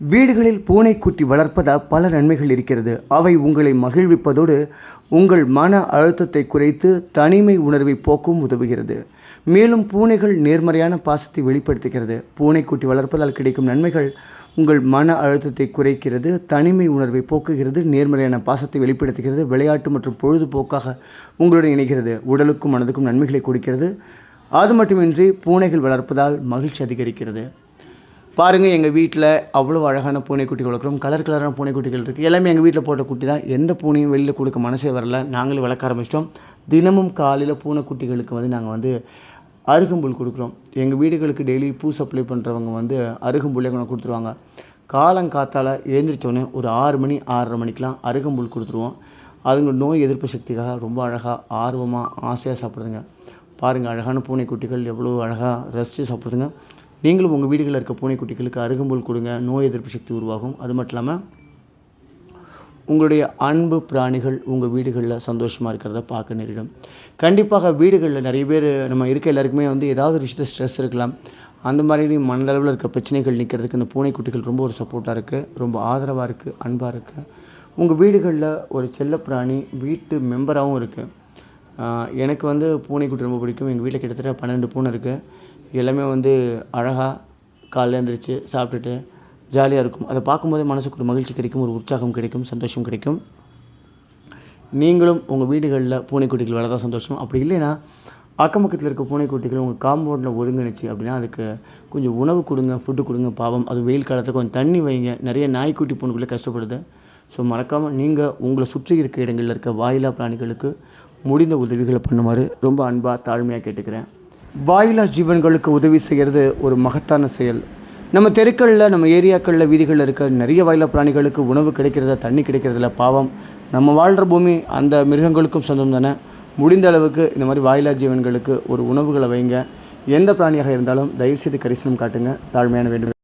வீடுகளில் பூனைக்குட்டி வளர்ப்பதால் பல நன்மைகள் இருக்கிறது. அவை உங்களை மகிழ்விப்பதோடு உங்கள் மன அழுத்தத்தை குறைத்து தனிமை உணர்வை போக்கும் உதவுகிறது. மேலும் பூனைகள் நேர்மறையான பாசத்தை வெளிப்படுத்துகிறது. பூனைக்குட்டி வளர்ப்பதால் கிடைக்கும் நன்மைகள் உங்கள் மன அழுத்தத்தை குறைக்கிறது தனிமை உணர்வை போக்குகிறது நேர்மறையான பாசத்தை வெளிப்படுத்துகிறது விளையாட்டு மற்றும் பொழுதுபோக்காக உங்களுடன் இணைகிறது உடலுக்கும் மனதுக்கும் நன்மைகளை கொடுக்கிறது. அது மட்டுமின்றி பூனைகள் வளர்ப்பதால் மகிழ்ச்சி அதிகரிக்கிறது. பாருங்கள் எங்கள் வீட்டில் அவ்வளோ அழகான பூனைக்குட்டி வளர்க்குறோம். கலர் கலரான பூனைக்குட்டிகள் இருக்குது எல்லாமே எங்கள் வீட்டில் போட்ட குட்டி தான். எந்த பூனையும் வெளியில் கொடுக்க மனசே வரல. நாங்களும் வளர்க்க ஆரம்பிச்சிட்டோம். தினமும் காலையில் பூனைக்குட்டிகளுக்கு வந்து நாங்கள் வந்து அருகம்புல் கொடுக்குறோம். எங்கள் வீடுகளுக்கு டெய்லி பூ சப்ளை பண்ணுறவங்க வந்து அருகம்புல்லே கொண்டு கொடுத்துருவாங்க. காலங்காத்தால் எழுந்திரிச்சோடனே ஒரு ஆறு மணி ஆறரை மணிக்கெலாம் அருகம்புல் கொடுத்துருவோம். அதுங்க நோய் எதிர்ப்பு சக்திக்காக ரொம்ப அழகாக ஆர்வமாக ஆசையாக சாப்பிடுதுங்க. பாருங்கள் அழகான பூனைக்குட்டிகள் எவ்வளோ அழகாக ரசித்து சாப்பிடுதுங்க. நீங்களும் உங்கள் வீடுகளில் இருக்க பூனைக்குட்டிகளுக்கு அருகம்புல் கொடுங்க. நோய் எதிர்ப்பு சக்தி உருவாகும். அது மட்டும் இல்லாமல் உங்களுடைய அன்பு பிராணிகள் உங்கள் வீடுகளில் சந்தோஷமாக இருக்கிறத பார்க்க நேரிடும். கண்டிப்பாக வீடுகளில் நிறைய பேர் நம்ம இருக்க எல்லாருக்குமே வந்து ஏதாவது ஒரு விஷயத்த ஸ்ட்ரெஸ் இருக்கலாம். அந்த மாதிரி மனதளவில் இருக்க பிரச்சனைகள் நிற்கிறதுக்கு இந்த பூனைக்குட்டிகள் ரொம்ப ஒரு சப்போர்ட்டாக இருக்குது ரொம்ப ஆதரவாக இருக்குது அன்பாக இருக்குது உங்கள் வீடுகளில் ஒரு செல்லப்பிராணி வீட்டு மெம்பராகவும் இருக்குது எனக்கு வந்து பூனைக்குட்டி ரொம்ப பிடிக்கும். எங்கள் வீட்டில் கிட்டத்தட்ட பன்னெண்டு பூனை இருக்குது எல்லாமே வந்து அழகாக காலைல எழுந்திரிச்சு சாப்பிட்டுட்டு ஜாலியாக இருக்கும். அதை பார்க்கும்போதே மனசுக்கு ஒரு மகிழ்ச்சி கிடைக்கும் ஒரு உற்சாகம் கிடைக்கும் சந்தோஷம் கிடைக்கும். நீங்களும் உங்கள் வீடுகளில் பூனைக்குட்டிகள் வளர்த்தா சந்தோஷம். அப்படி இல்லைன்னா அக்கம் பக்கத்தில் இருக்க பூனைக்குட்டிகள் உங்கள் காம்பவுண்டில் ஒதுங்கினுச்சு அப்படின்னா அதுக்கு கொஞ்சம் உணவு கொடுங்க ஃபுட்டு கொடுங்க பாவம். அது வெயில் காலத்தில் கொஞ்சம் தண்ணி வைங்க. நிறைய நாய்க்குட்டி பூனைக்குள்ளே கஷ்டப்படுது. ஸோ மறக்காமல் நீங்கள் உங்களை சுற்றி இருக்க இடங்களில் இருக்க வாயிலா பிராணிகளுக்கு முடிந்த உதவிகளை பண்ணுமாறு ரொம்ப அன்பாக தாழ்மையாக கேட்டுக்கிறேன். வாயிலா ஜீவன்களுக்கு உதவி செய்கிறது ஒரு மகத்தான செயல். நம்ம தெருக்களில் நம்ம ஏரியாக்களில் வீதிகளில் இருக்க நிறைய வாயிலா பிராணிகளுக்கு உணவு கிடைக்கிறதா தண்ணி கிடைக்கிறதில்ல பாவம். நம்ம வாழ்கிற பூமி அந்த மிருகங்களுக்கும் சொந்தம் தானே. முடிந்த அளவுக்கு இந்த மாதிரி வாயிலா ஜீவன்களுக்கு ஒரு உணவுகளை வைங்க. எந்த பிராணியாக இருந்தாலும் தயவுசெய்து கரிசனம் காட்டுங்க. தாழ்மையான வேண்டும்